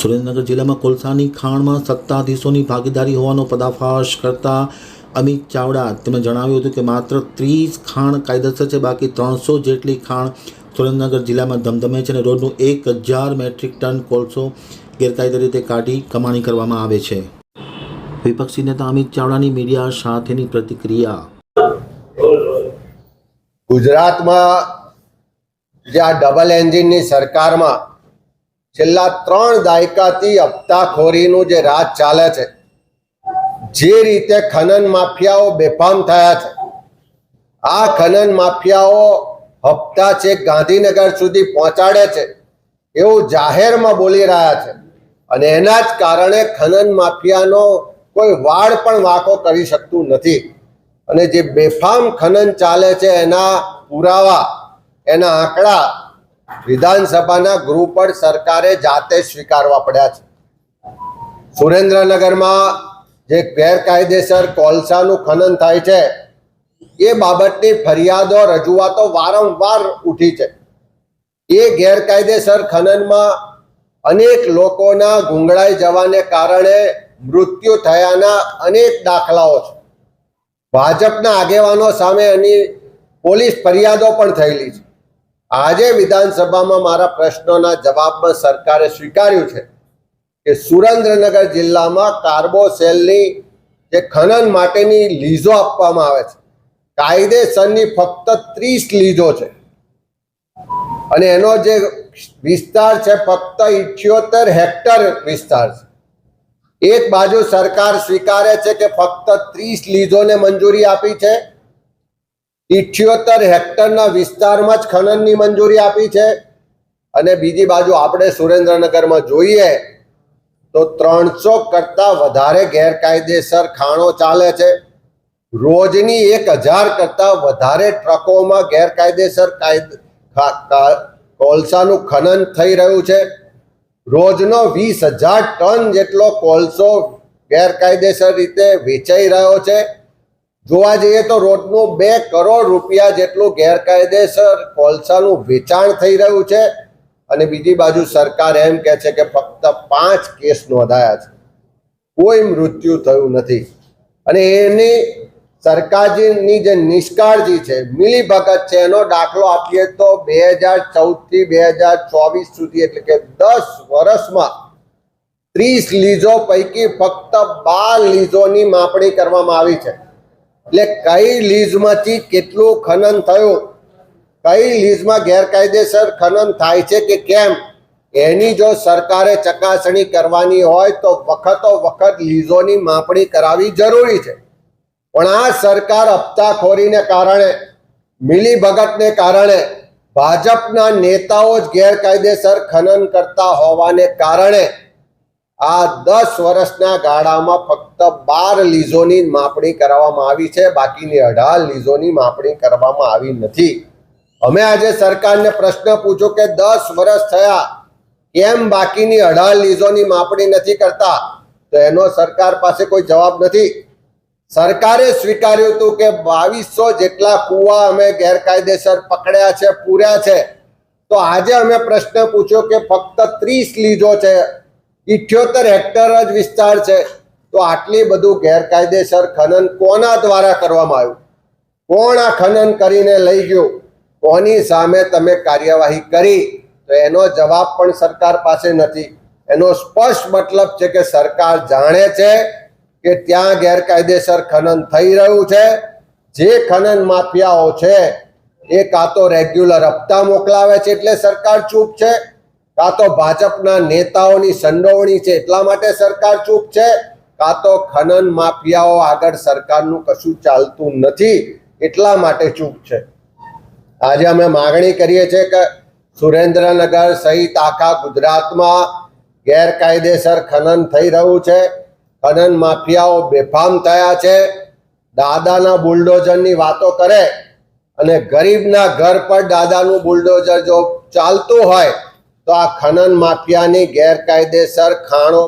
સુરેન્દ્રનગર જિલ્લામાં કોલસાની ખાણમાં સત્તાધીશોની ભાગીદારી હોવાનો પદાફાશ કરતા અમિત ચાવડા તેમણે જણાવ્યું હતું કે માત્ર ત્રીસ ખાણ કાયદેસર છે, બાકી ત્રણસો જેટલી ખાણ સુરેન્દ્રનગર જિલ્લામાં ધમધમે છે અને રોજનું એક હજાર મેટ્રિક ટન કોલસો ગેરકાયદે રીતે કાઢી કમાણી કરવામાં આવે છે. વિપક્ષી નેતા અમિત ચાવડાની મીડિયા સાથેની પ્રતિક્રિયા. ગુજરાતમાં જે આ ડબલ એન્જિનની સરકારમાં છેલ્લા ત્રણ દાયકાથી હપ્તાખોરીનું જે રાજ ચાલે છે, જે રીતે ખનન માફિયાઓ બેફામ થયા છે. આ ખનન માફિયાઓ હપ્તા છે ગાંધીનગર સુધી પહોંચાડે છે એવું જાહેરમાં બોલી રહ્યા છે અને એના જ કારણે ખનન માફિયાનો કોઈ વાડ પણ વાંકો કરી શકતું નથી. અને જે બેફામ ખનન ચાલે છે એના પુરાવા, એના આંકડા વિધાનસભાના ગૃહ પર સરકારે જાતે સ્વીકારવા પડ્યા છે. સુરેન્દ્રનગરમાં જે ગેરકાયદેસર કોલસાનું ખનન થાય છે, એ બાબતની ફરિયાદો, રજૂઆતો વારંવાર ઉઠી છે. એ ગેરકાયદેસર ખનનમાં અનેક લોકોના ગુંગળાઈ જવાને કારણે મૃત્યુ થયાના અનેક દાખલાઓ છે. ભાજપના આગેવાનો સામે એની પોલીસ ફરિયાદો પણ થયેલી છે. આજે વિધાનસભામાં મારા પ્રશ્નોના જવાબમાં સરકારે સ્વીકાર્યું છે કે સુરેન્દ્રનગર જિલ્લામાં કાર્બોસેલની જે ખનન માટેની લીઝો આપવામાં આવે છે, કાયદેસરની ફક્ત ત્રીસ લીઝો છે. અને એનો જે વિસ્તાર છે ફક્ત ઇઠ્યોતેર હેક્ટર વિસ્તાર છે. એક બાજુ સરકાર સ્વીકારે છે કે ફક્ત ત્રીસ લીઝોને મંજૂરી આપી છે ઇઠ્યોતેર હેક્ટરના વિસ્તારમાં જ ખનનની મંજૂરી આપી છે. અને બીજી બાજુ આપણે સુરેન્દ્રનગરમાં જોઈએ તો ત્રણસો કરતાં વધારે ગેરકાયદેસર ખાણો ચાલે છે. રોજની એક હજાર કરતાં વધારે ટ્રકોમાં ગેરકાયદેસર કાયદ કોલસાનું ખનન થઈ રહ્યું છે. રોજનો વીસ હજાર ટન જેટલો કોલસો ગેરકાયદેસર રીતે વેચાઈ રહ્યો છે. જોવા જઈએ તો રોજનું બે કરોડ રૂપિયા જેટલું ગેરકાયદેસર કોલસાનું વેચાણ થઈ રહ્યું છે. અને બીજી બાજુ સરકાર એમ કહે છે કે ફક્ત પાંચ કેસ નોંધાયા છે. કોઈ મૃત્યુ થયું નથી. અને એની સરકારની જે નિષ્કાળજી છે, મિલીભગત છે, એનો દાખલો આપીએ તો બે હજાર ચૌદથી બે હજાર ચોવીસ સુધી એટલે કે દસ વર્ષમાં ત્રીસ લીઝો પૈકી ફક્ત બાર લીઝોની માપણી કરવામાં આવી છે. એટલે કઈ લીઝમાંથી કેટલું ખનન થયું? કઈ લીઝમાં ગેરકાયદેસર ખનન થાય છે કે કેમ? એની જો સરકારે ચકાસણી કરવાની હોય તો વખતો વખત લીઝોની માપણી કરાવી જરૂરી છે. પણ આ સરકાર હપ્તાખોરીને કારણે, મિલીભગતને કારણે, ભાજપના નેતાઓ જ ગેરકાયદેસર ખનન કરતા હોવાને કારણે આ દસ વર્ષના ગાળામાં ફક્ત બાર લીઝોની માપણી કરવામાં આવી છે, બાકીની અઢાર લીઝોની માપણી કરવામાં આવી નથી. અમે આજે સરકારને પ્રશ્ન પૂછ્યો કે દસ વર્ષ થયા, કેમ બાકીની અઢાર લીઝોની માપણી નથી કરતા? તો એનો સરકાર પાસે કોઈ જવાબ નથી. સરકારે સ્વીકાર્યું હતું કે બાવીસો જેટલા કુવા અમે ગેરકાયદેસર પકડ્યા છે, પૂર્યા છે. તો આજે અમે પ્રશ્ન પૂછ્યો કે ફક્ત ત્રીસ લીઝો છે ઇઠ્યોતેર હેક્ટર જ વિસ્તાર છે. તો આટલી બધું ગેરકાયદેસર ખનન કોના દ્વારા કરવામાં આવ્યું? કોણ આ ખનન કરીને લઈ ગયું? કોની સામે તમે કાર્યવાહી કરી? તો એનો જવાબ પણ સરકાર પાસે નથી. એનો સ્પષ્ટ મતલબ છે કે સરકાર જાણે છે કે ત્યાં ગેરકાયદેસર ખનન થઈ રહ્યું છે. જે ખનન માફિયાઓ છે, એ કાં તો રેગ્યુલર હપ્તા મોકલાવે છે એટલે સરકાર ચૂપ છે? કાં તો ભાજપના નેતાઓની સંડોવણી છે એટલા માટે સરકાર ચૂપ છે, કાં તો ખનન માફિયાઓ આગળ સરકારનું કશું ચાલતું નથી એટલા માટે ચૂપ છે. આજે અમે માગણી કરીએ છીએ કે સુરેન્દ્રનગર સહિત આખા ગુજરાતમાં ગેરકાયદેસર ખનન થઈ રહ્યું છે. ખનન માફિયાઓ બેફામ થયા છે. દાદાના બુલડોઝરની વાતો કરે અને ગરીબના ઘર પર દાદાનું બુલડોઝર જો ચાલતું હોય તો આ ખનન માફિયાની ગેરકાયદેસર ખાણો